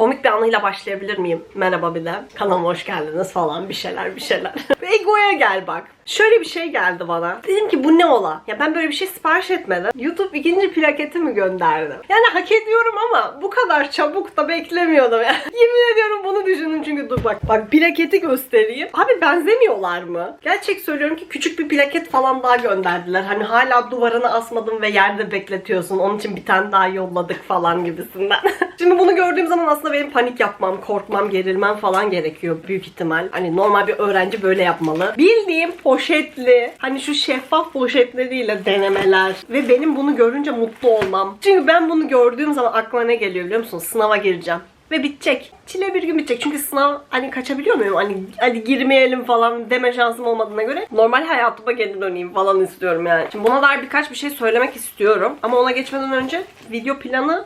Komik bir anıyla başlayabilir miyim? Merhaba bir de. Kanalıma hoş geldiniz falan bir şeyler bir şeyler. Ego'ya gel bak. Şöyle bir şey geldi bana. Dedim ki bu ne ola? Ya ben böyle bir şey sipariş etmedim. YouTube ikinci plaketi mi gönderdi? Yani hak ediyorum ama bu kadar çabuk da beklemiyordum. Yani. Yemin ediyorum bunu düşündüm çünkü dur bak. Bak plaketi göstereyim. Abi benzemiyorlar mı? Gerçek söylüyorum ki küçük bir plaket falan daha gönderdiler. Hani hala duvarına asmadım ve yerde bekletiyorsun. Onun için bir tane daha yolladık falan gibisinden. Şimdi bunu gördüğüm zaman aslında benim panik yapmam, korkmam, gerilmem falan gerekiyor büyük ihtimal. Hani normal bir öğrenci böyle yapmalı. Bildiğim poşetli, hani şu şeffaf poşetleriyle denemeler ve benim bunu görünce mutlu olmam. Çünkü ben bunu gördüğüm zaman aklıma ne geliyor biliyor musun? Sınava gireceğim ve bitecek. Çile bir gün bitecek. Çünkü sınav hani kaçabiliyor muyum? Hani hadi girmeyelim falan deme şansım olmadığına göre normal hayatıma geri döneyim falan istiyorum yani. Şimdi buna dair birkaç bir şey söylemek istiyorum. Ama ona geçmeden önce video planı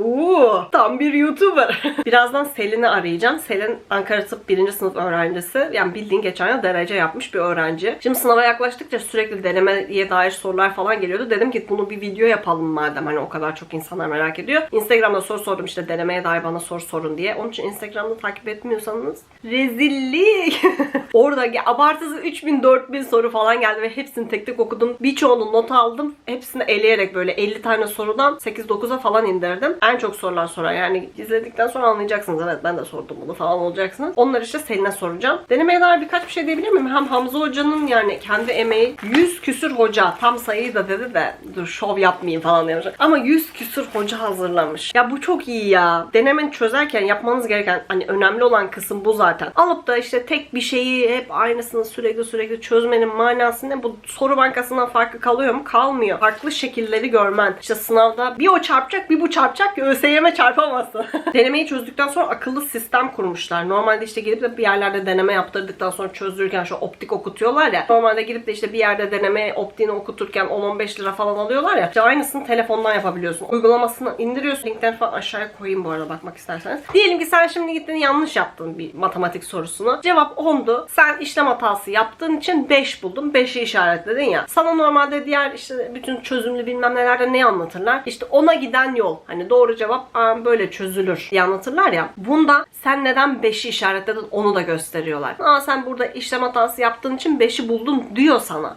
Oo, tam bir YouTuber. Birazdan Selin'i arayacağım. Selin Ankara Tıp 1. sınıf öğrencisi. Yani bildiğin geçen yıl derece yapmış bir öğrenci. Şimdi sınava yaklaştıkça sürekli denemeye dair sorular falan geliyordu. Dedim ki bunu bir video yapalım madem hani o kadar çok insanlar merak ediyor. Instagram'da soru sordum işte denemeye dair bana soru sorun diye. Onun için Instagram'da takip etmiyorsanız rezillik. Orada ya abartısı 3000 4000 soru falan geldi ve hepsini tek tek okudum. Birçoğunu not aldım. Hepsini eleyerek böyle 50 tane sorudan 8-9'a falan indirdim. En çok sorulan soran yani izledikten sonra anlayacaksınız. Evet ben de sordum bunu falan olacaksınız. Onlar işte Selin'e soracağım. Denemeye dair birkaç bir şey diyebilir miyim? Hem Hamza Hoca'nın yani kendi emeği 100 küsür hoca tam sayıyı da dedi de dur şov yapmayayım falan demiş. Ama 100 küsür hoca hazırlamış. Ya bu çok iyi ya. Denemeni çözerken yapmanız gereken hani önemli olan kısım bu zaten. Alıp da işte tek bir şeyi hep aynısını sürekli sürekli çözmenin manası ne? Bu soru bankasından farklı kalıyor mu? Kalmıyor. Farklı şekilleri görmen. İşte sınavda bir o çarpacak bir bu çarpacak ki ÖSYM çarpamasın. Denemeyi çözdükten sonra akıllı sistem kurmuşlar. Normalde işte gidip de bir yerlerde deneme yaptırdıktan sonra çözdürürken şu optik okutuyorlar ya. Normalde gidip de işte bir yerde deneme optiğini okuturken 10-15 lira falan alıyorlar ya. İşte aynısını telefondan yapabiliyorsun. Uygulamasını indiriyorsun. Linkten falan aşağıya koyayım bu arada bakmak isterseniz. Diyelim ki sen şimdi gittin yanlış yaptın bir matematik sorusunu. Cevap 10'du. Sen işlem hatası yaptığın için 5 buldun. 5'i işaretledin ya. Sana normalde diğer işte bütün çözümlü bilmem nelerde ne anlatırlar? İşte ona giden yol. Hani doğru cevap "Aa, böyle çözülür diye anlatırlar ya. Bunda sen neden 5'i işaretledin onu da gösteriyorlar. Aa sen burada işlem hatası yaptığın için 5'i buldun diyor sana.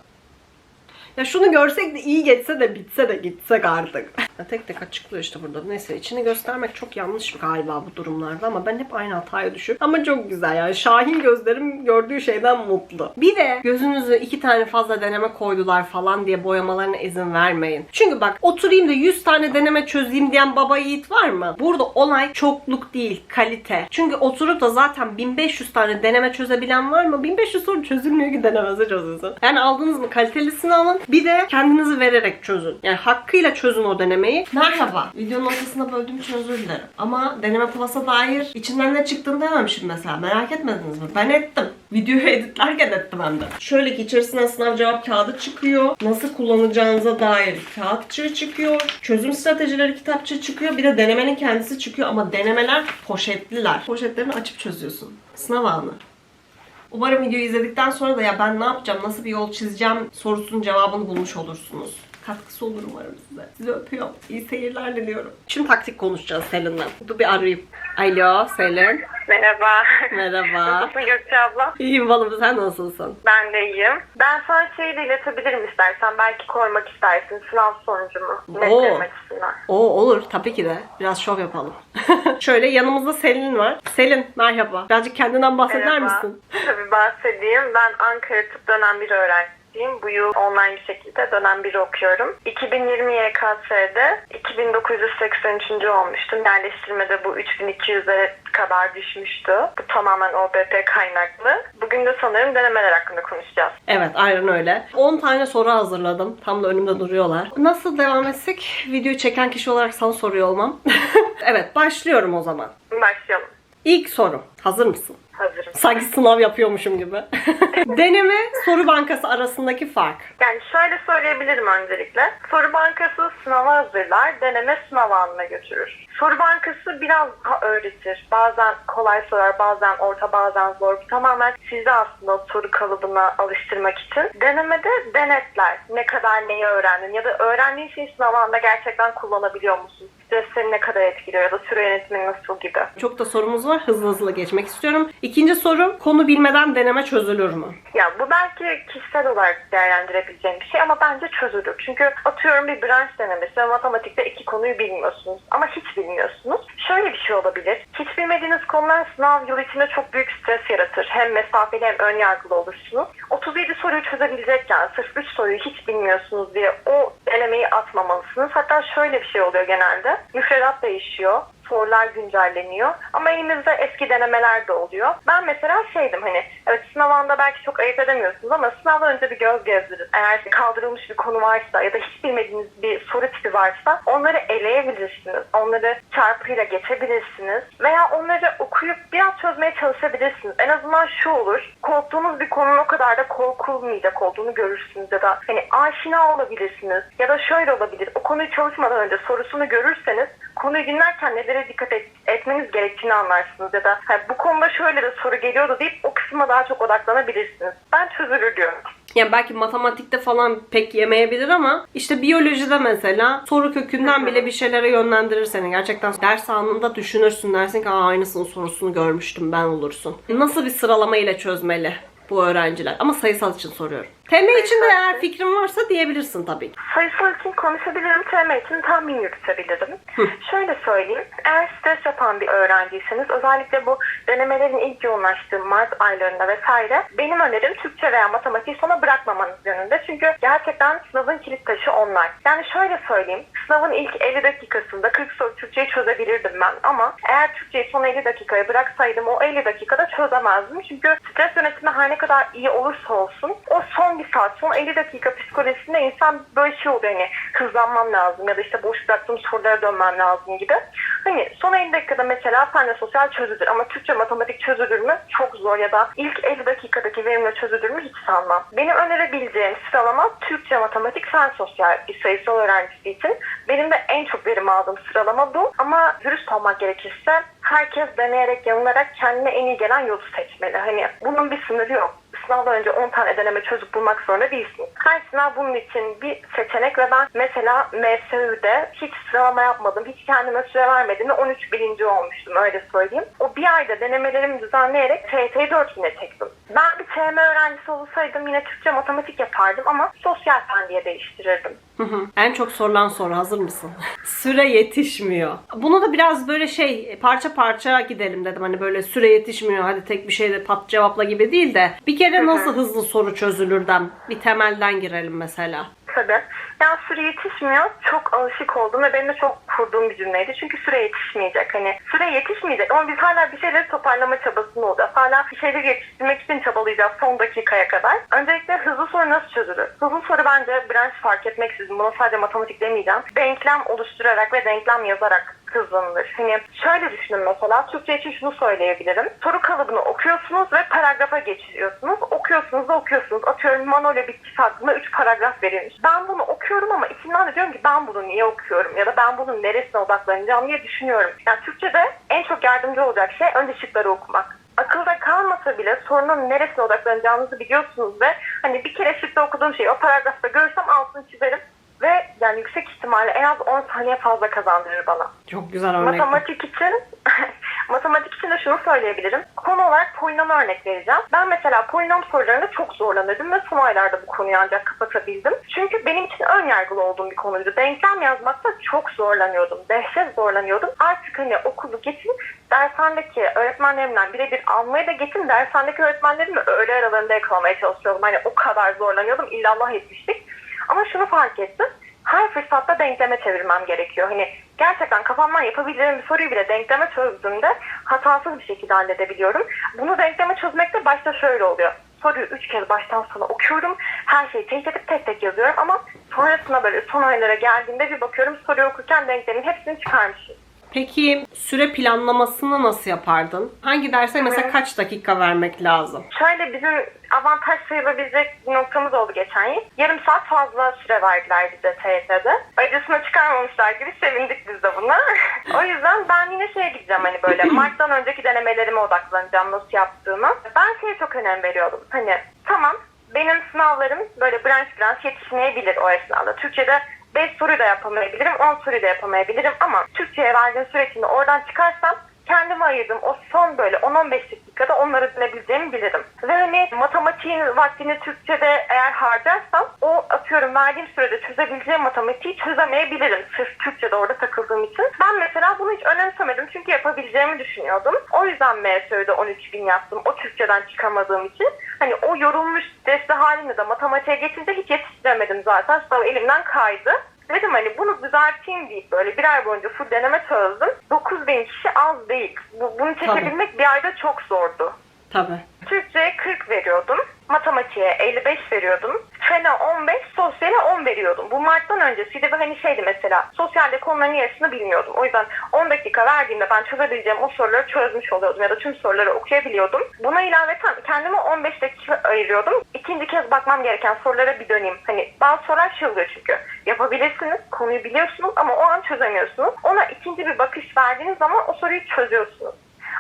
Ya şunu görsek de iyi geçse de bitse de gitsek artık. Ya tek tek açıklıyor işte burada. Neyse içini göstermek çok yanlış galiba bu durumlarda ama ben hep aynı hataya düşüyorum. Ama çok güzel yani. Şahin gözlerim gördüğü şeyden mutlu. Bir de gözünüzü iki tane fazla deneme koydular falan diye boyamalarına izin vermeyin. Çünkü bak oturayım da 100 tane deneme çözeyim diyen baba yiğit var mı? Burada olay çokluk değil, kalite. Çünkü oturup da zaten 1500 tane deneme çözebilen var mı? 1500 soru çözülmüyor ki denemesi çözülsün. Yani aldınız mı kalitelisini alın. Bir de kendinizi vererek çözün. Yani hakkıyla çözün o denemeyi. Merhaba. Videonun ortasında böldüğüm için özür dilerim. Ama deneme plus'a dair içinden ne çıktığını dememişim mesela. Merak etmediniz mi? Ben ettim. Videoyu editlerken ettim hem de. Şöyle ki içerisinden sınav cevap kağıdı çıkıyor. Nasıl kullanacağınıza dair kağıtçığı çıkıyor. Çözüm stratejileri kitapçığı çıkıyor. Bir de denemenin kendisi çıkıyor ama denemeler poşetliler. Poşetlerini açıp çözüyorsun. Sınav anı. Umarım videoyu izledikten sonra da ya ben ne yapacağım, nasıl bir yol çizeceğim sorusunun cevabını bulmuş olursunuz. Katkısı olur umarım size. Sizi öpüyorum. İyi seyirler diliyorum. Şimdi taktik konuşacağız Selin'le. Dur bir arayayım. Alo Selin. Merhaba. Merhaba. Nasılsın Gökçe abla? İyiyim balım sen nasılsın? Ben de iyiyim. Ben sana şeyi de iletebilirim istersen. Belki koymak istersin sınav sonucumu. Oo. Oo olur tabii ki de. Biraz şov yapalım. Şöyle yanımızda Selin var. Selin merhaba. Birazcık kendinden bahseder Merhaba. misin? Tabii bahsedeyim. Ben Ankara Tıp dönem bir öğrencisiyim. Bu yıl online bir şekilde dönem 1 okuyorum. 2020 YKS'de 2983. olmuştum. Yerleştirmede bu 3200'e kadar düşmüştü. Bu tamamen OBP kaynaklı. Bugün de sanırım denemeler hakkında konuşacağız. Evet aynen öyle. 10 tane soru hazırladım. Tam da önümde duruyorlar. Nasıl devam etsek videoyu çeken kişi olarak sana soruyor olmam. evet başlıyorum o zaman. Başlayalım. İlk soru. Hazır mısın? Hazırım. Sanki sınav yapıyormuşum gibi. Deneme soru bankası arasındaki fark. Yani şöyle söyleyebilirim öncelikle. Soru bankası sınava hazırlar, deneme sınav anına götürür. Soru bankası biraz daha öğretir. Bazen kolay sorar, bazen orta, bazen zor. Tamamen sizi aslında soru kalıbına alıştırmak için. Denemede denetler. Ne kadar neyi öğrendin ya da öğrendiğin şeyi sınav anında gerçekten kullanabiliyor musun? Stresleri ne kadar etkiliyor ya da süre yönetimi nasıl gibi. Çok da sorumuz var. Hızlı hızlı geçmek istiyorum. İkinci soru konu bilmeden deneme çözülür mü? Ya bu belki kişisel olarak değerlendirebileceğim bir şey ama bence çözülür. Çünkü atıyorum bir branş denemesi ve matematikte iki konuyu bilmiyorsunuz ama hiç bilmiyorsunuz. Şöyle bir şey olabilir. Hiç bilmediğiniz konular sınav yılı içinde çok büyük stres yaratır. Hem mesafeli hem ön yargılı olursunuz. 37 soruyu çözebilecekken sırf 3 soruyu hiç bilmiyorsunuz diye o denemeyi atmamalısınız. Hatta şöyle bir şey oluyor genelde. Müfredat değişiyor sorular güncelleniyor. Ama elimizde eski denemeler de oluyor. Ben mesela şeydim hani evet sınav anında belki çok ayırt edemiyorsunuz ama sınavdan önce bir göz gezdirin. Eğer kaldırılmış bir konu varsa ya da hiç bilmediğiniz bir soru tipi varsa onları eleyebilirsiniz. Onları çarpıyla geçebilirsiniz. Veya onları okuyup biraz çözmeye çalışabilirsiniz. En azından şu olur. Korktuğunuz bir konunun o kadar da korkulmayacak olduğunu görürsünüz ya da hani aşina olabilirsiniz. Ya da şöyle olabilir. O konuyu çalışmadan önce sorusunu görürseniz konuyu dinlerken nelere dikkat et- etmeniz gerektiğini anlarsınız ya da "Ha, bu konuda şöyle de soru geliyordu deyip o kısma daha çok odaklanabilirsiniz. Ben çözülür diyorum. Yani belki matematikte falan pek yemeyebilir ama işte biyolojide mesela soru kökünden bile bir şeylere yönlendirir seni. Gerçekten ders anında düşünürsün dersin ki Aa, aynısının sorusunu görmüştüm ben olursun. Nasıl bir sıralama ile çözmeli bu öğrenciler? Ama sayısal için soruyorum. TM için de eğer fikrin varsa diyebilirsin tabii ki. Sayısal için konuşabilirim, TM için tahmin yürütebilirim. Şöyle söyleyeyim, eğer stres yapan bir öğrenciyseniz özellikle bu denemelerin ilk yoğunlaştığı Mart aylarında vesaire benim önerim Türkçe veya matematiği sona bırakmamanız yönünde. Çünkü gerçekten sınavın kilit taşı onlar. Yani şöyle söyleyeyim, sınavın ilk 50 dakikasında 40 soru Türkçeyi çözebilirdim ben ama eğer Türkçeyi son 50 dakikaya bıraksaydım o 50 dakikada çözemezdim. Çünkü stres yönetimi her ne kadar iyi olursa olsun o son bir saat, son 50 dakika psikolojisinde insan böyle şey oluyor hani hızlanmam lazım ya da işte boş bıraktığım sorulara dönmem lazım gibi. Hani son 50 dakikada mesela fen sosyal çözülür ama Türkçe matematik çözülür mü? Çok zor ya da ilk 50 dakikadaki verimle çözülür mü? Hiç sanmam. Benim önerebileceğim sıralama Türkçe matematik fen sosyal bir sayısal öğrencisi için. Benim de en çok verim aldığım sıralama bu. Ama dürüst olmak gerekirse herkes deneyerek, yanılarak kendine en iyi gelen yolu seçmeli. Hani bunun bir sınırı yok sınavdan önce 10 tane deneme çözüp bulmak zorunda değilsiniz. Her sınav bunun için bir seçenek ve ben mesela MSÜ'de hiç sıralama yapmadım, hiç kendime süre vermedim ve 13 birinci olmuştum öyle söyleyeyim. O bir ayda denemelerimi düzenleyerek TYT'yi 4 bine çektim. Ben bir TM öğrencisi olsaydım yine Türkçe matematik yapardım ama sosyal fen diye değiştirirdim. En çok sorulan soru hazır mısın? süre yetişmiyor. Bunu da biraz böyle şey parça parça gidelim dedim. Hani böyle süre yetişmiyor hadi tek bir şeyde pat cevapla gibi değil de bir kere nasıl hızlı soru çözülürden bir temelden girelim mesela. Tabii. Yani süre yetişmiyor. Çok alışık oldum ve benim de çok kurduğum bir cümleydi. Çünkü süre yetişmeyecek. Hani süre yetişmeyecek ama biz hala bir şeyleri toparlama çabasında olacağız. Hala bir şeyleri yetiştirmek için çabalayacağız son dakikaya kadar. Öncelikle hızlı soru nasıl çözülür? Hızlı soru bence branş fark etmeksizin, buna sadece matematik demeyeceğim. Denklem oluşturarak ve denklem yazarak hızlanılır. Hani şöyle düşünün mesela Türkçe için şunu söyleyebilirim. Soru kalıbını okuyorsunuz ve paragrafa geçiriyorsunuz. Okuyorsunuz da okuyorsunuz. Atıyorum Manolya bitkisi hakkında 3 paragraf verilmiş. Ben bunu okuyorum ama içimden de diyorum ki ben bunu niye okuyorum ya da ben bunun neresine odaklanacağım diye düşünüyorum. Yani Türkçe'de en çok yardımcı olacak şey önce şıkları okumak akılda kalmasa bile sorunun neresine odaklanacağınızı biliyorsunuz ve hani bir kere şıkta okuduğum şeyi o paragrafta görürsem altını çizerim ve yani yüksek ihtimalle en az 10 saniye fazla kazandırır bana. Çok güzel örnek. Matematik için matematik için de şunu söyleyebilirim. Konu olarak polinom örnek vereceğim. Ben mesela polinom sorularında çok zorlanırdım ve son aylarda bu konuyu ancak kapatabildim. Çünkü benim için ön yargılı olduğum bir konuydu. Denklem yazmakta çok zorlanıyordum. Dehşet zorlanıyordum. Artık hani okulu geçin dershanedeki öğretmenlerimden birebir almayı da geçin dershanedeki öğretmenlerimi öğle aralarında yakalamaya çalışıyordum. Hani o kadar zorlanıyordum. İllallah etmiştik. Ama şunu fark ettim. Her fırsatta denkleme çevirmem gerekiyor. Hani gerçekten kafamdan yapabileceğim bir soruyu bile denkleme çözdüğümde hatasız bir şekilde halledebiliyorum. Bunu denkleme çözmekte başta şöyle oluyor. Soruyu üç kez baştan sona okuyorum. Her şeyi tek tek tek tek yazıyorum ama sonrasında böyle son aylara geldiğimde bir bakıyorum soruyu okurken denklemin hepsini çıkarmışım. Peki süre planlamasını nasıl yapardın? Hangi derse mesela kaç dakika vermek lazım? Şöyle bizim avantaj sayılabilecek bir noktamız oldu geçen yıl. Yarım saat fazla süre verdiler bize TYT'de. Acısına çıkarmamışlar gibi sevindik biz de buna. o yüzden ben yine şeye gideceğim hani böyle Mart'tan önceki denemelerime odaklanacağım nasıl yaptığıma. Ben şeye çok önem veriyordum. Hani tamam benim sınavlarım böyle branş branş yetişmeyebilir o esnada. Türkçe'de 5 soruyu da yapamayabilirim, 10 soruyu da yapamayabilirim ama Türkçe'ye verdiğim süre içinde oradan çıkarsam kendime ayırdım. O son böyle 10-15 dakikada onları bilebileceğimi bilirim. Ve hani matematiğin vaktini Türkçe'de eğer harcarsam o atıyorum verdiğim sürede çözebileceğim matematiği çözemeyebilirim. Sırf Türkçe'de orada takıldığım için. Ben mesela bunu hiç önemsemedim çünkü yapabileceğimi düşünüyordum. O yüzden MSÖ'de 13 bin yaptım. O Türkçeden çıkamadığım için. Hani o yorulmuş stresli halimle de matematiğe geçince hiç yetiştiremedim zaten. Sınav elimden kaydı. Dedim hani bunu düzelteyim deyip böyle bir ay boyunca full deneme çözdüm. 9000 kişi az değil. Bu, bunu çekebilmek bir ayda çok zordu. Tabii. Türkçe'ye 40 veriyordum. Matematiğe 55 veriyordum. Fene 15, sosyale 10 veriyordum. Bu Mart'tan öncesiydi ve hani şeydi mesela sosyalde konuların yarısını bilmiyordum. O yüzden 10 dakika verdiğimde ben çözebileceğim o soruları çözmüş oluyordum ya da tüm soruları okuyabiliyordum. Buna ilaveten kendime 15 dakika ayırıyordum. İkinci kez bakmam gereken sorulara bir döneyim. Hani bazı sorular şey çünkü. Yapabilirsiniz, konuyu biliyorsunuz ama o an çözemiyorsunuz. Ona ikinci bir bakış verdiğiniz zaman o soruyu çözüyorsunuz.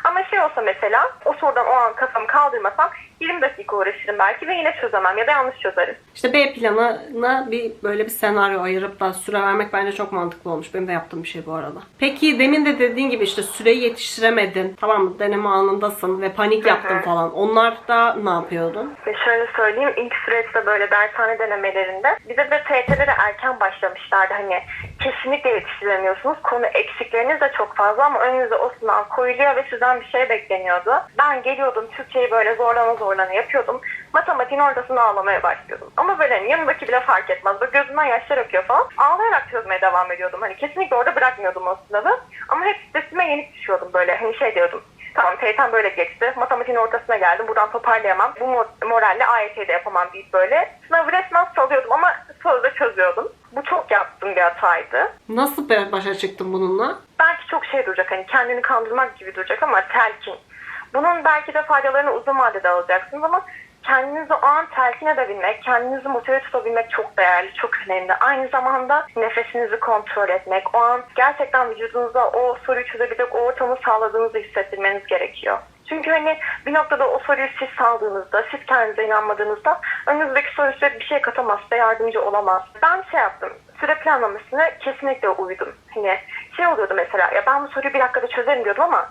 Ama şey olsa mesela o sorudan o an kafamı kaldırmasam 20 dakika uğraşırım belki ve yine çözemem ya da yanlış çözerim. İşte B planına bir böyle bir senaryo ayırıp da süre vermek bence çok mantıklı olmuş. Benim de yaptığım bir şey bu arada. Peki demin de dediğin gibi işte süreyi yetiştiremedin. Tamam mı? Deneme anındasın ve panik yaptın falan. Onlar da ne yapıyordun? Ve şöyle söyleyeyim ilk süreçte böyle dershane denemelerinde bize de TYT'lere erken başlamışlardı. Hani kesinlikle yetiştiremiyorsunuz. Konu eksikleriniz de çok fazla ama önünüze o sınav koyuluyor ve sizden bir şey bekleniyordu. Ben geliyordum Türkçeyi böyle zorlana zorlana yapıyordum. Matematiğin ortasında ağlamaya başlıyordum. Ama böyle hani yanımdaki bile fark etmez. Böyle gözümden yaşlar akıyor falan. Ağlayarak çözmeye devam ediyordum. Hani kesinlikle orada bırakmıyordum o sınavı. Ama hep stresime yenik düşüyordum böyle. Hani şey diyordum. Tamam TYT'm böyle geçti. Matematiğin ortasına geldim. Buradan toparlayamam. Bu mo- moralle AYT'de yapamam deyip böyle. Sınavı resmen salıyordum ama sözde çözüyordum. Bu çok yaptığım bir hataydı. Nasıl başa çıktın bununla? Belki çok şey duracak hani kendini kandırmak gibi duracak ama telkin. Bunun belki de faydalarını uzun vadede alacaksınız ama kendinizi o an telkin edebilmek, kendinizi motive tutabilmek çok değerli, çok önemli. Aynı zamanda nefesinizi kontrol etmek, o an gerçekten vücudunuza o soruyu çözebilecek o ortamı sağladığınızı hissettirmeniz gerekiyor. Çünkü hani bir noktada o soruyu siz saldığınızda, siz kendinize inanmadığınızda önünüzdeki soru size bir şey katamaz, size yardımcı olamaz. Ben şey yaptım, süre planlamasına kesinlikle uydum. Hani şey oluyordu mesela, ya ben bu soruyu bir dakikada çözerim diyordum ama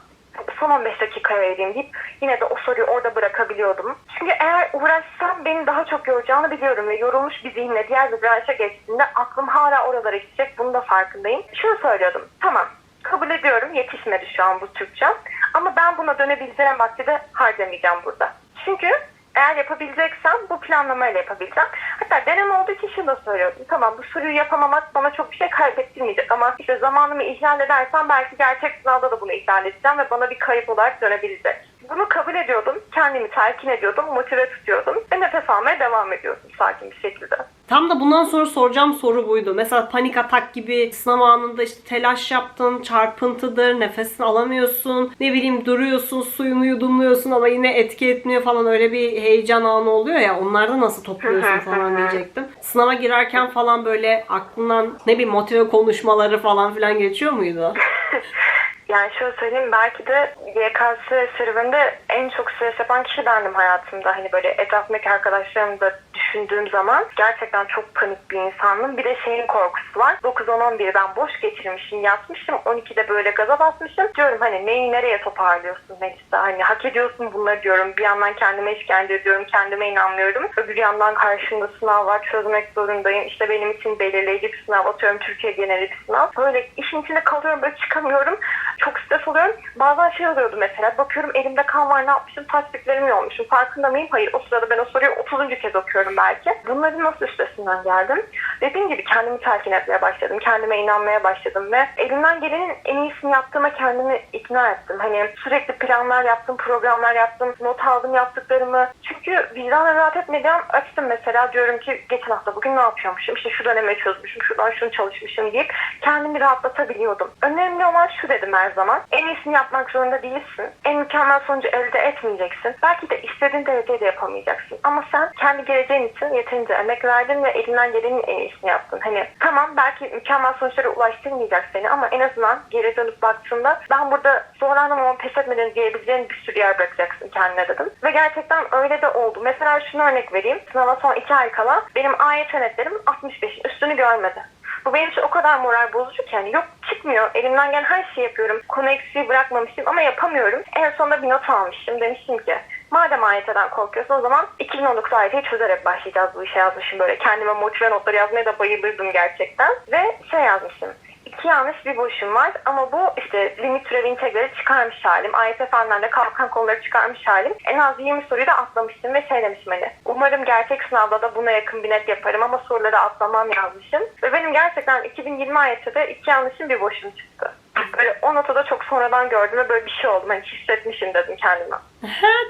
son 15 dakikaya vereyim deyip yine de o soruyu orada bırakabiliyordum. Çünkü eğer uğraşsam beni daha çok yoracağını biliyorum ve yorulmuş bir zihinle diğer bir branşa geçtiğinde aklım hala oralara gidecek. Bunun da farkındayım. Şunu söylüyordum. Tamam kabul ediyorum yetişmedi şu an bu Türkçe. Ama ben buna dönebileceğim vakti de harcamayacağım burada. Çünkü eğer yapabileceksem bu planlamayla yapabileceğim. Hatta deneme olduğu için şunu da söylüyordum. Tamam bu soruyu yapamamak bana çok bir şey kaybettirmeyecek ama işte zamanımı ihlal edersem belki gerçek sınavda da bunu ihlal edeceğim ve bana bir kayıp olarak dönebilecek. Bunu kabul ediyordum, kendimi telkin ediyordum, motive tutuyordum ve nefes almaya devam ediyordum sakin bir şekilde. Tam da bundan sonra soracağım soru buydu. Mesela panik atak gibi sınav anında işte telaş yaptın, çarpıntıdır, nefesini alamıyorsun, ne bileyim duruyorsun, suyunu yudumluyorsun ama yine etki etmiyor falan öyle bir heyecan anı oluyor ya onlarda nasıl topluyorsun falan diyecektim. Sınava girerken falan böyle aklından ne bileyim motive konuşmaları falan filan geçiyor muydu? Yani şöyle söyleyeyim belki de YKS serüveninde en çok stres yapan kişi bendim hayatımda. Hani böyle etrafımdaki arkadaşlarımı da düşündüğüm zaman gerçekten çok panik bir insandım. Bir de şeyin korkusu var. 9-10-11'i ben boş geçirmişim, yatmışım. 12'de böyle gaza basmışım. Diyorum hani neyi nereye toparlıyorsun Melisa? Hani hak ediyorsun bunları diyorum. Bir yandan kendime işkence ediyorum, kendime inanmıyorum. Öbür yandan karşımda sınav var, çözmek zorundayım. İşte benim için belirleyici bir sınav. Atıyorum Türkiye geneli bir sınav. Böyle işin içinde kalıyorum, böyle çıkamıyorum. Çok stres oluyorum. Bazen şey oluyordu mesela. Bakıyorum elimde kan var ne yapmışım? Taktiklerimi olmuşum. Farkında mıyım? Hayır. O sırada ben o soruyu 30. kez okuyorum belki. Bunların nasıl üstesinden geldim? Dediğim gibi kendimi telkin etmeye başladım. Kendime inanmaya başladım ve elimden gelenin en iyisini yaptığıma kendimi ikna ettim. Hani sürekli planlar yaptım, programlar yaptım, not aldım yaptıklarımı. Çünkü vicdanla rahat etmeden açtım mesela diyorum ki geçen hafta bugün ne yapıyormuşum? İşte şu dönemi çözmüşüm, şuradan şunu çalışmışım deyip kendimi rahatlatabiliyordum. Önemli olan şu dedim her zaman. En iyisini yapmak zorunda değilsin. En mükemmel sonucu elde etmeyeceksin. Belki de istediğin derecede de yapamayacaksın. Ama sen kendi geleceğin için yeterince emek verdin ve elinden gelenin en iyisini yaptın. Hani tamam belki mükemmel sonuçlara ulaştırmayacak seni ama en azından geri dönüp baktığında ben burada zorlandım ama pes etmeden diyebileceğin bir sürü yer bırakacaksın kendine dedim. Ve gerçekten öyle de oldu. Mesela şunu örnek vereyim. Sınava son iki ay kala benim AYT netlerim 65'in üstünü görmedi. Bu benim için o kadar moral bozucu ki yani yok çıkmıyor. Elimden gelen her şeyi yapıyorum. Konu eksiği bırakmamışım ama yapamıyorum. En sonunda bir not almıştım. Demiştim ki madem AYT'den korkuyorsun o zaman 2019 AYT'yi çözerek başlayacağız bu işe yazmışım böyle. Kendime motive notları yazmaya da bayılırdım gerçekten. Ve şey yazmışım. İki yanlış bir boşum var ama bu işte limit türevi integrali çıkarmış halim. AYT fenlerinde kalkan konuları çıkarmış halim. En az 20 soruyu da atlamıştım ve şey demişim hani. Umarım gerçek sınavda da buna yakın bir net yaparım ama soruları atlamam yazmışım. Ve benim gerçekten 2020 AYT'de iki yanlışım bir boşum çıktı. Böyle o notu da çok sonradan gördüm ve böyle bir şey oldu. Hani hissetmişim dedim kendime.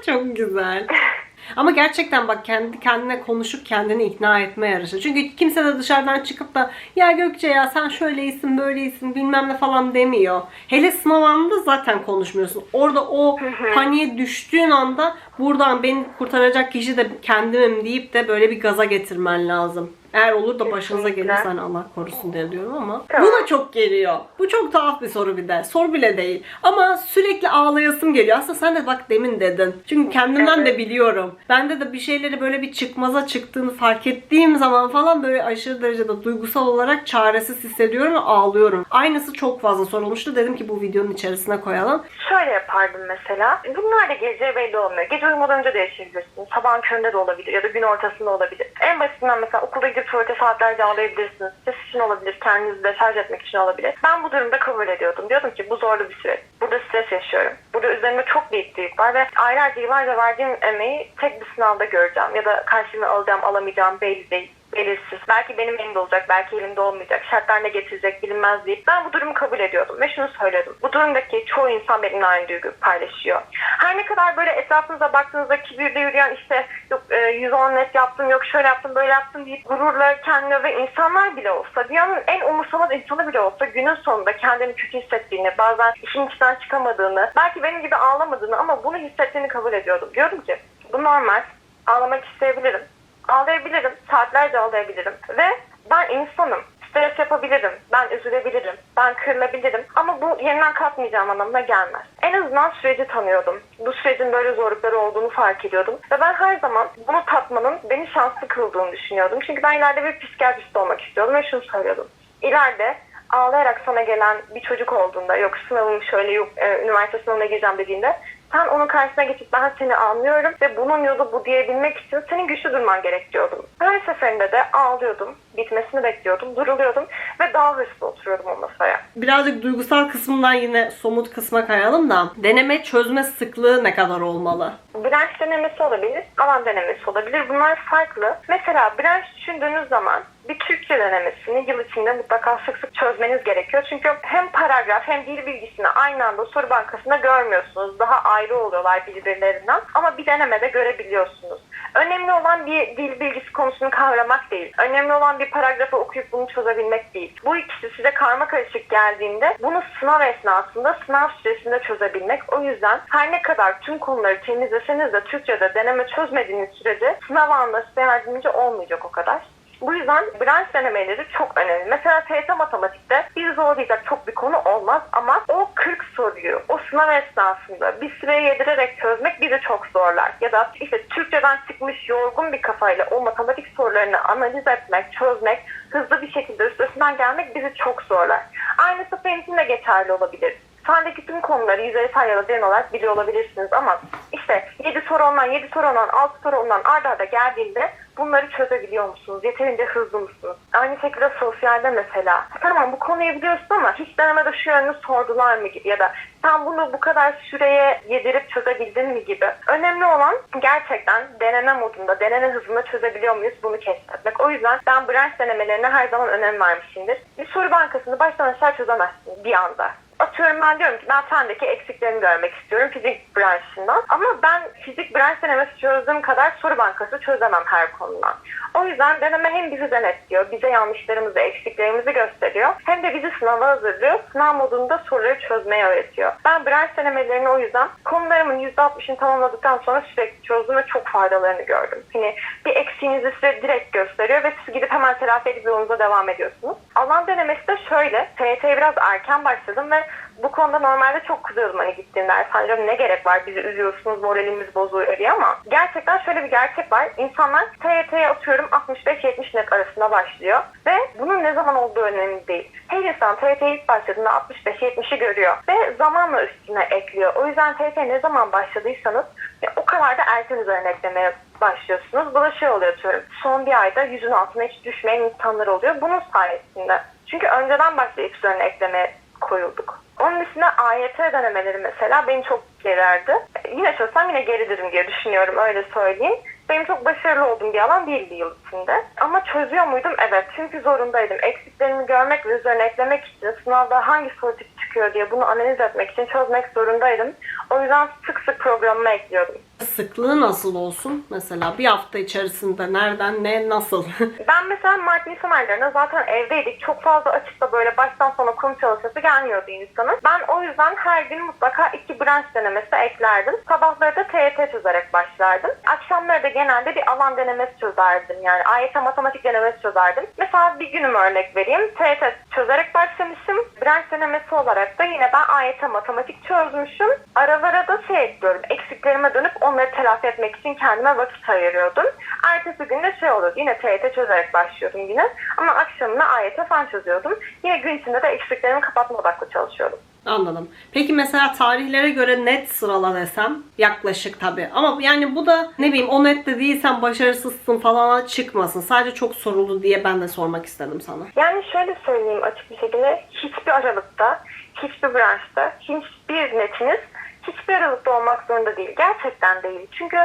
Çok güzel. Ama gerçekten bak kendi kendine konuşup kendini ikna etme yarışı. Çünkü kimse de dışarıdan çıkıp da ya Gökçe ya sen şöyleysin böyleysin bilmem ne falan demiyor. Hele sınav anında zaten konuşmuyorsun. Orada o paniğe düştüğün anda buradan beni kurtaracak kişi de kendimim deyip de böyle bir gaza getirmen lazım. Eğer olur da başınıza gelirse Allah korusun diye diyorum ama. Tamam. Bu da çok geliyor. Bu çok tuhaf bir soru bir de. Soru bile değil. Ama sürekli ağlayasım geliyor. Aslında sen de bak demin dedin. Çünkü kendimden de biliyorum. Bende de bir şeyleri böyle bir çıkmaza çıktığını fark ettiğim zaman falan böyle aşırı derecede duygusal olarak çaresiz hissediyorum ve ağlıyorum. Aynısı çok fazla sorulmuştu. Dedim ki bu videonun içerisine koyalım. Şöyle yapardım mesela. Bunlar da geleceği belli olmuyor. Gece uyumadan önce de yaşayabilirsiniz. Sabahın köründe de olabilir ya da gün ortasında olabilir. En basitinden mesela okula gidip tuvalete saatlerce ağlayabilirsiniz. Ses için olabilir, kendinizi deşarj etmek için olabilir. Ben bu durumda kabul ediyordum. Diyordum ki bu zorlu bir süreç. Burada stres yaşıyorum. Burada üzerimde çok büyük bir yük var ve aylarca yıllarca verdiğim emeği tek bir sınavda göreceğim. Ya da karşıma alacağım alamayacağım belli değil belirsiz. Belki benim elimde olacak, belki elimde olmayacak. Şartlar ne getirecek bilinmez deyip ben bu durumu kabul ediyordum ve şunu söylüyordum. Bu durumdaki çoğu insan benimle aynı duygu paylaşıyor. Her ne kadar böyle etrafınıza baktığınızda kibirle yürüyen işte yok e, 110 net yaptım, yok şöyle yaptım, böyle yaptım deyip gururla kendine ve insanlar bile olsa, dünyanın en umursamaz insanı bile olsa günün sonunda kendini kötü hissettiğini, bazen işin içinden çıkamadığını, belki benim gibi ağlamadığını ama bunu hissettiğini kabul ediyordum. Diyordum ki bu normal, ağlamak isteyebilirim. Ağlayabilirim, saatlerce ağlayabilirim ve ben insanım. Stres yapabilirim, ben üzülebilirim, ben kırılabilirim ama bu yeniden kalkmayacağım anlamına gelmez. En azından süreci tanıyordum. Bu sürecin böyle zorlukları olduğunu fark ediyordum. Ve ben her zaman bunu tatmanın beni şanslı kıldığını düşünüyordum. Çünkü ben ileride bir psikiyatrist olmak istiyordum ve şunu söylüyordum. İleride ağlayarak sana gelen bir çocuk olduğunda yok sınavım şöyle yok e, üniversite sınavına gireceğim dediğinde sen onun karşısına geçip ben seni anlıyorum ve bunun yolu bu diyebilmek için senin güçlü durman gerek diyordum. Her seferinde de ağlıyordum, bitmesini bekliyordum, duruluyordum ve daha hırslı oturuyordum o masaya. Birazcık duygusal kısmından yine somut kısma kayalım da deneme çözme sıklığı ne kadar olmalı? branş denemesi olabilir, alan denemesi olabilir. Bunlar farklı. Mesela branş düşündüğünüz zaman bir Türkçe denemesini yıl içinde mutlaka sık sık çözmeniz gerekiyor. Çünkü hem paragraf hem dil bilgisini aynı anda soru bankasında görmüyorsunuz. Daha ayrı oluyorlar birbirlerinden. Ama bir denemede görebiliyorsunuz. Önemli olan bir dil bilgisi konusunu kavramak değil. Önemli olan bir paragrafı okuyup bunu çözebilmek değil. Bu ikisi size karma karışık geldiğinde bunu sınav esnasında, sınav süresinde çözebilmek. O yüzden her ne kadar tüm konuları temizleseniz de Türkçe'de deneme çözmediğiniz sürece sınav anında size yardımcı olmayacak o kadar. Bu yüzden branş denemeleri çok önemli. Mesela TYT matematikte bir zorlayacak çok bir konu olmaz ama o 40 soruyu o sınav esnasında bir süreye yedirerek çözmek bizi çok zorlar. Ya da işte Türkçeden çıkmış yorgun bir kafayla o matematik sorularını analiz etmek, çözmek, hızlı bir şekilde üstesinden gelmek bizi çok zorlar. Aynısı fen için de geçerli olabilir. Sendeki tüm konuları yüzeysel ya da derin olarak biliyor olabilirsiniz ama işte 7 soru ondan, 7 soru ondan, 6 soru ondan arda arda geldiğinde bunları çözebiliyor musunuz? Yeterince hızlı mısınız? Aynı şekilde sosyalde mesela. Tamam bu konuyu biliyorsun ama hiç denemede şu yönünü sordular mı gibi ya da sen bunu bu kadar süreye yedirip çözebildin mi gibi. Önemli olan gerçekten deneme modunda, deneme hızında çözebiliyor muyuz bunu keşfetmek. O yüzden ben branş denemelerine her zaman önem vermişimdir. Bir soru bankasını baştan aşağı çözemezsin bir anda. Atıyorum ben diyorum ki ben fendeki eksiklerimi görmek istiyorum fizik branşından. Ama ben fizik branş denemesi çözdüğüm kadar soru bankası çözemem her konudan. O yüzden deneme hem bizi denetliyor, bize yanlışlarımızı, eksiklerimizi gösteriyor. Hem de bizi sınava hazırlıyor. Sınav modunda soruları çözmeyi öğretiyor. Ben branş denemelerini o yüzden konularımın %60'ını tamamladıktan sonra sürekli çözdüm ve çok faydalarını gördüm. Hani bir eksiğinizi size direkt gösteriyor ve siz gidip hemen telafi edip yolunuza devam ediyorsunuz. Alan denemesi de şöyle. TYT'ye biraz erken başladım ve bu konuda normalde çok kızıyordum hani gittiğim dershanede "Hocam ne gerek var bizi üzüyorsunuz moralimiz bozuluyor diye ama gerçekten şöyle bir gerçek var. İnsanlar TYT'ye atıyorum 65-70 net arasında başlıyor ve bunun ne zaman olduğu önemli değil. Her insan TYT'ye ilk başladığında 65-70'i görüyor ve zamanla üstüne ekliyor. O yüzden TYT ne zaman başladıysanız e, o kadar da erken üzerine eklemeye başlıyorsunuz. Bu da şey oluyor atıyorum. Son bir ayda yüzün altına hiç düşmeyen insanlar oluyor. Bunun sayesinde. Çünkü önceden başlayıp üzerine eklemeye koyulduk. Onun dışında AYT denemeleri mesela beni çok gererdi. Yine çözsem yine geridirim diye düşünüyorum öyle söyleyeyim. Benim çok başarılı olduğum bir alan değildi yıl içinde. Ama çözüyor muydum? Evet. Çünkü zorundaydım. Eksiklerimi görmek ve üzerine eklemek için sınavda hangi soru çıkıyor diye bunu analiz etmek için çözmek zorundaydım. O yüzden sık sık programıma ekliyordum. Sıklığı nasıl olsun? Mesela bir hafta içerisinde nereden ne nasıl? Ben mesela Mart Nisan aylarında zaten evdeydik. Çok fazla açıkta böyle baştan sona konu çalışması gelmiyordu insanın. Ben o yüzden her gün mutlaka iki branş denemesi eklerdim. Sabahları da TYT çözerek başlardım. Akşamları da genelde bir alan denemesi çözerdim. Yani AYT matematik denemesi çözerdim. Mesela bir günüm örnek vereyim. TYT çözerek başlamışım. Branş denemesi olarak da yine ben AYT matematik çözmüşüm. Aralara da şey ekliyorum. Eksiklerime dönüp onları telafi etmek için kendime vakit ayırıyordum. Ertesi gün de şey olurdu. Yine TYT çözerek başlıyordum yine. Ama akşamına AYT fen çözüyordum. Yine gün içinde de eksiklerimi kapatma odaklı çalışıyordum. Anladım. Peki mesela tarihlere göre net sırala desem yaklaşık tabii. Ama yani bu da ne bileyim o nette değilsen başarısızsın falan çıkmasın. Sadece çok soruldu diye ben de sormak istedim sana. Yani şöyle söyleyeyim açık bir şekilde hiçbir aralıkta, hiçbir branşta, hiçbir netiniz hiçbir aralıkta olmak zorunda değil. Gerçekten değil. Çünkü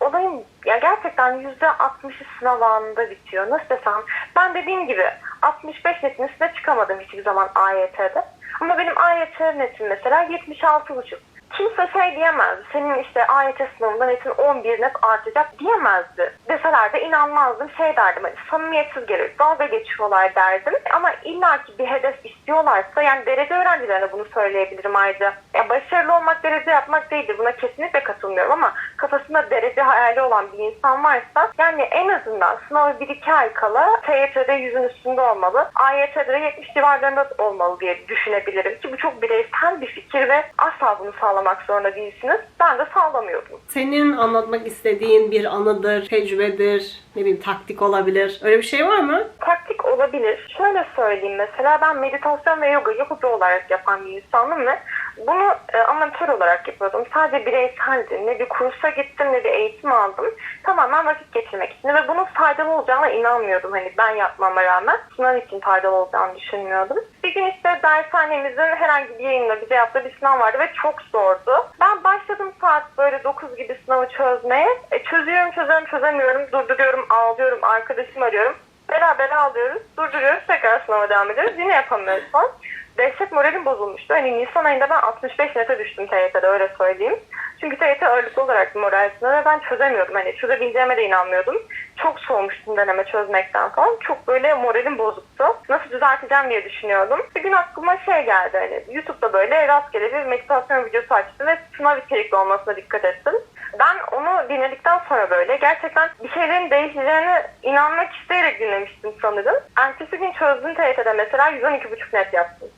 olayın ya gerçekten %60'ı sınav anında bitiyor. Nasıl desem ben dediğim gibi 65 netin üstüne çıkamadım hiçbir zaman AYT'de. Ama benim AYT netim mesela 76,5. Kimse şey diyemezdi. Senin işte AYT sınavında netin 11 net artacak diyemezdi. Deseler de inanmazdım. Şey derdim hani samimiyetsiz gelir. Dalga geçiyorlar derdim. Ama illaki bir hedef istiyorlarsa yani derece öğrencilerine bunu söyleyebilirim ayrıca. Ya başarılı olmak derece yapmak değildir. Buna kesinlikle katılmıyorum ama kafasında derece hayali olan bir insan varsa yani en azından sınavı 1-2 ay kala TYT'de yüzün üstünde olmalı. AYT'de de 70 civarlarında olmalı diye düşünebilirim ki bu çok bireysel bir fikir ve asla bunu sağlamak zorunda değilsiniz. Ben de sağlamıyordum. Senin anlatmak istediğin bir anıdır, tecrübedir, ne bileyim taktik olabilir. Öyle bir şey var mı? Taktik olabilir. Şöyle söyleyeyim mesela ben meditasyon ve yoga hobi olarak yapan bir insanım ve bunu e, amatör olarak yapıyordum. Sadece bireyseldi. Ne bir kursa gittim ne bir eğitim aldım. Tamamen vakit geçirmek için ve bunun faydalı olacağına inanmıyordum. Hani ben yapmama rağmen sınav için faydalı olacağını düşünmüyordum. Bir gün işte dershanemizin herhangi bir yayınla bize yaptığı bir sınav vardı ve çok zordu. Ben başladım saat böyle 9 gibi sınavı çözmeye. E, çözüyorum çözüyorum çözemiyorum. Durduruyorum ağlıyorum arkadaşımı arıyorum. Beraber ağlıyoruz, durduruyoruz, tekrar sınava devam ediyoruz. Yine yapamıyoruz falan. Dehşet moralim bozulmuştu. Hani Nisan ayında ben 65 nete düştüm TYT'de öyle söyleyeyim. Çünkü TYT ağırlıklı olarak bir moral sınavı ve ben çözemiyordum. Hani çözebileceğime de inanmıyordum. Çok soğumuştum deneme çözmekten falan. Çok böyle moralim bozuktu. Nasıl düzelteceğim diye düşünüyordum. Bir gün aklıma şey geldi hani YouTube'da böyle rastgele bir meditasyon videosu açtım ve sınav içerikli olmasına dikkat ettim. Ben onu dinledikten sonra böyle gerçekten bir şeylerin değişeceğine inanmak isteyerek dinlemiştim sanırım. Ertesi gün çözdüğüm TYT'de mesela 112,5 net yaptım.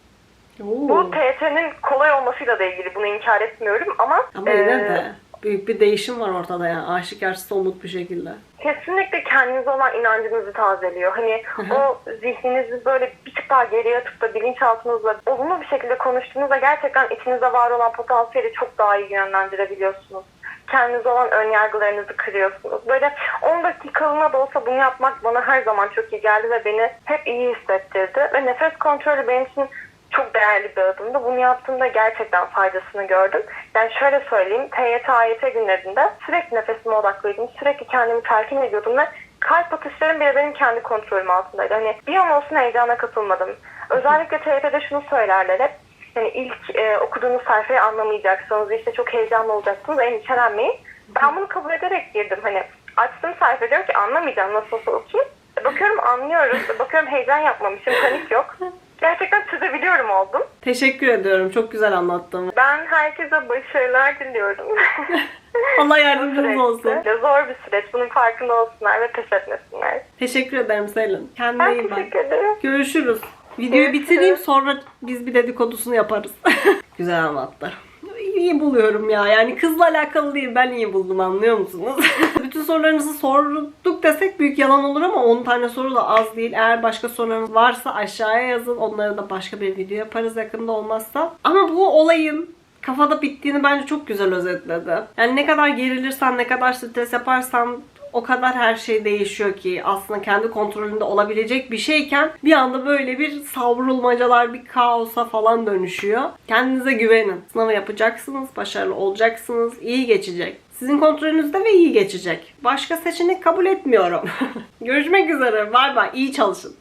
Oo. Bu TYT'nin kolay olmasıyla da ilgili bunu inkar etmiyorum ama, Ama yine e, de büyük bir değişim var ortada yani. Aşikar somut bir şekilde. kesinlikle kendinize olan inancınızı tazeliyor. Hani o zihninizi böyle bir tık daha geriye atıp da bilinçaltınızla olumlu bir şekilde konuştuğunuzda gerçekten içinizde var olan potansiyeli çok daha iyi yönlendirebiliyorsunuz. Kendinize olan ön yargılarınızı kırıyorsunuz. Böyle 10 dakikalığına da olsa bunu yapmak bana her zaman çok iyi geldi ve beni hep iyi hissettirdi. Ve nefes kontrolü benim için çok değerli bir adımdı. Bunu yaptığımda gerçekten faydasını gördüm. Yani şöyle söyleyeyim, TYT, AYT günlerinde sürekli nefesime odaklıydım. Sürekli kendimi telkin ediyordum ve kalp atışlarım bile benim kendi kontrolüm altındaydı. Hani bir an olsun heyecana kapılmadım. Özellikle TYT'de şunu söylerler hep. Yani ilk e, okuduğunuz sayfayı anlamayacaksınız, işte çok heyecanlı olacaksınız, endişelenmeyin. Ben bunu kabul ederek girdim. Hani açtım sayfa diyorum ki anlamayacağım nasıl okuyayım. E, Bakıyorum anlıyoruz, bakıyorum heyecan yapmamışım, panik yok. Gerçekten çözebiliyorum oldum. Teşekkür ediyorum. Çok güzel anlattın. Ben herkese başarılar diliyorum. Allah yardımcınız olsun. Zor bir süreç. Bunun farkında olsunlar ve pes etmesinler. Teşekkür ederim Selin. Kendine Ben iyi bak. teşekkür ederim. Görüşürüz. Videoyu Görüşürüz. bitireyim sonra biz bir dedikodusunu yaparız. Güzel anlattı. İyi buluyorum ya. Yani kızla alakalı değil. Ben iyi buldum anlıyor musunuz? Bütün sorularınızı sorduk desek büyük yalan olur ama 10 tane soru da az değil. Eğer başka sorularınız varsa aşağıya yazın. Onları da başka bir video yaparız yakında olmazsa. Ama bu olayın kafada bittiğini bence çok güzel özetledi. Yani ne kadar gerilirsen, ne kadar stres yaparsan o kadar her şey değişiyor ki aslında kendi kontrolünde olabilecek bir şeyken bir anda böyle bir savrulmacalar, bir kaosa falan dönüşüyor. Kendinize güvenin. Sınavı yapacaksınız, başarılı olacaksınız, iyi geçecek. Sizin kontrolünüzde ve iyi geçecek. Başka seçenek kabul etmiyorum. Görüşmek üzere. Bay bay. İyi çalışın.